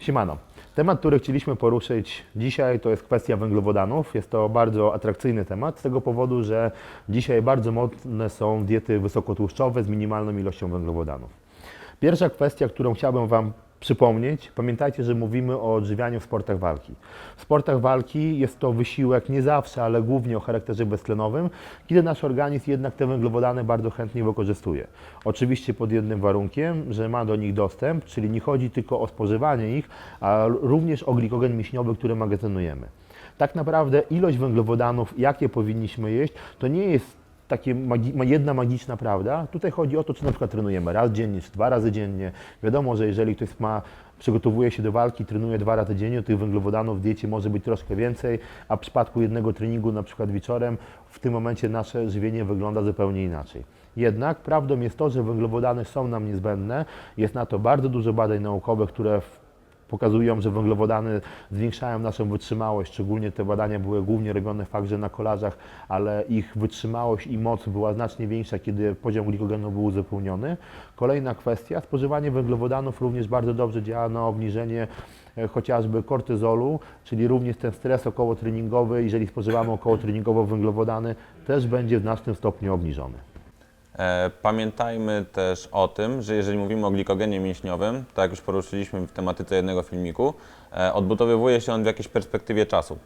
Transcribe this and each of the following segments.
Siemano. Temat, który chcieliśmy poruszyć dzisiaj, to jest kwestia węglowodanów. Jest to bardzo atrakcyjny temat z tego powodu, że dzisiaj bardzo modne są diety wysokotłuszczowe z minimalną ilością węglowodanów. Pierwsza kwestia, którą chciałbym Wam przypomnieć, pamiętajcie, że mówimy o odżywianiu w sportach walki. W sportach walki jest to wysiłek nie zawsze, ale głównie o charakterze beztlenowym, kiedy nasz organizm jednak te węglowodany bardzo chętnie wykorzystuje. Oczywiście pod jednym warunkiem, że ma do nich dostęp, czyli nie chodzi tylko o spożywanie ich, a również o glikogen mięśniowy, który magazynujemy. Tak naprawdę ilość węglowodanów, jakie powinniśmy jeść, to nie jest takie magi- ma- jedna magiczna prawda. Tutaj chodzi o to, czy na przykład trenujemy raz dziennie, czy dwa razy dziennie. Wiadomo, że jeżeli ktoś ma, przygotowuje się do walki, trenuje dwa razy dziennie, tych węglowodanów w diecie może być troszkę więcej, a w przypadku jednego treningu, na przykład wieczorem, w tym momencie nasze żywienie wygląda zupełnie inaczej. Jednak prawdą jest to, że węglowodany są nam niezbędne. Jest na to bardzo dużo badań naukowych, które w pokazują, że węglowodany zwiększają naszą wytrzymałość. Szczególnie te badania były głównie robione fakt, na kolarzach, ale ich wytrzymałość i moc była znacznie większa, kiedy poziom glikogenu był uzupełniony. Kolejna kwestia, spożywanie węglowodanów również bardzo dobrze działa na obniżenie e, chociażby kortyzolu, czyli również ten stres okołotreningowy, jeżeli spożywamy okołotreningowo węglowodany, też będzie w znacznym stopniu obniżony. E, Pamiętajmy też o tym, że jeżeli mówimy o glikogenie mięśniowym, tak jak już poruszyliśmy w tematyce jednego filmiku, e, odbudowywuje się on w jakiejś perspektywie czasu.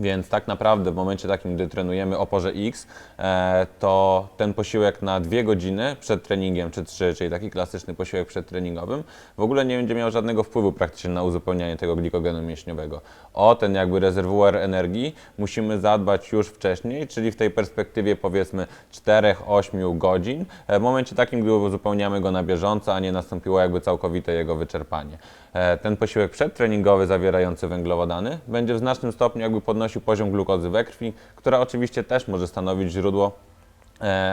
Więc tak naprawdę w momencie takim, gdy trenujemy oporze X, e, to ten posiłek na dwie godziny przed treningiem, czy trzy, czyli taki klasyczny posiłek przedtreningowym, w ogóle nie będzie miał żadnego wpływu praktycznie na uzupełnianie tego glikogenu mięśniowego. O ten jakby rezerwuar energii musimy zadbać już wcześniej, czyli w tej perspektywie powiedzmy 4-8 godzin, e, w momencie takim, gdy uzupełniamy go na bieżąco, a nie nastąpiło jakby całkowite jego wyczerpanie. E, Ten posiłek przedtreningowy zawierający węglowodany będzie w znacznym stopniu jakby podnosił poziom glukozy we krwi, która oczywiście też może stanowić źródło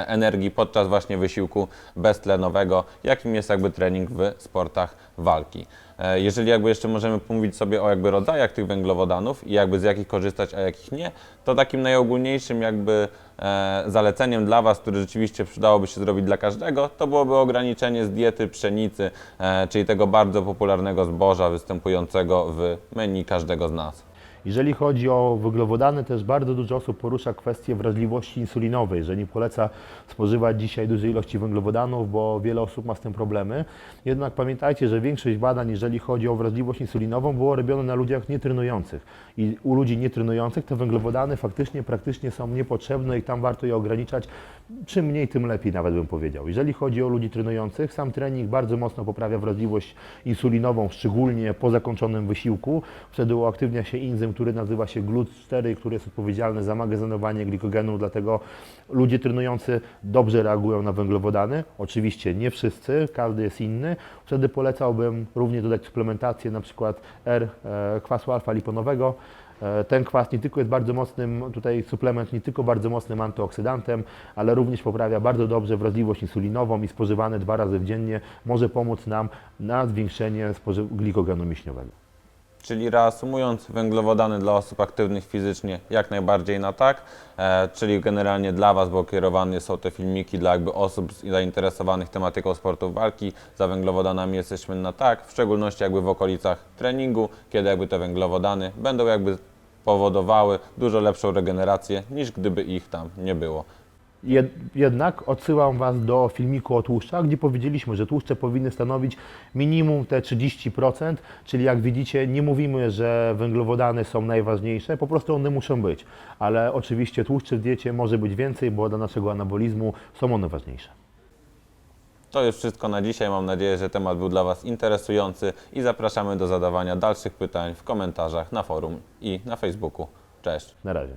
energii podczas właśnie wysiłku beztlenowego, jakim jest jakby trening w sportach walki. E, Jeżeli jakby jeszcze możemy pomówić sobie o jakby rodzajach tych węglowodanów i jakby z jakich korzystać, a jakich nie, to takim najogólniejszym jakby e, zaleceniem dla Was, które rzeczywiście przydałoby się zrobić dla każdego, to byłoby ograniczenie z diety pszenicy, e, czyli tego bardzo popularnego zboża występującego w menu każdego z nas. Jeżeli chodzi o węglowodany, też bardzo dużo osób porusza kwestię wrażliwości insulinowej, że nie poleca spożywać dzisiaj dużej ilości węglowodanów, bo wiele osób ma z tym problemy. Jednak pamiętajcie, że większość badań, jeżeli chodzi o wrażliwość insulinową, było robione na ludziach nietrenujących. I u ludzi nietrenujących te węglowodany faktycznie, praktycznie są niepotrzebne i tam warto je ograniczać. Czym mniej, tym lepiej, nawet bym powiedział. Jeżeli chodzi o ludzi trenujących, sam trening bardzo mocno poprawia wrażliwość insulinową, szczególnie po zakończonym wysiłku. Wtedy uaktywnia się enzym, który nazywa się GLUT4, który jest odpowiedzialny za magazynowanie glikogenu, dlatego ludzie trenujący dobrze reagują na węglowodany. Oczywiście nie wszyscy, każdy jest inny. Wtedy polecałbym również dodać suplementację, na przykład R, e, kwasu alfa-liponowego. E, Ten kwas nie tylko jest bardzo mocnym, tutaj suplement nie tylko bardzo mocnym antyoksydantem, ale również poprawia bardzo dobrze wrażliwość insulinową i spożywany dwa razy dziennie może pomóc nam na zwiększenie glikogenu mięśniowego. Czyli reasumując, węglowodany dla osób aktywnych fizycznie jak najbardziej na tak, e, czyli generalnie dla Was, bo kierowane są te filmiki dla jakby osób zainteresowanych tematyką sportów walki, za węglowodanami jesteśmy na tak, w szczególności jakby w okolicach treningu, kiedy jakby te węglowodany będą jakby powodowały dużo lepszą regenerację niż gdyby ich tam nie było. Jed- Jednak odsyłam Was do filmiku o tłuszczach, gdzie powiedzieliśmy, że tłuszcze powinny stanowić minimum te 30%, czyli jak widzicie, nie mówimy, że węglowodany są najważniejsze, po prostu one muszą być. Ale oczywiście tłuszczy w diecie może być więcej, bo dla naszego anabolizmu są one ważniejsze. To już wszystko na dzisiaj. Mam nadzieję, że temat był dla Was interesujący i zapraszamy do zadawania dalszych pytań w komentarzach na forum i na Facebooku. Cześć! Na razie.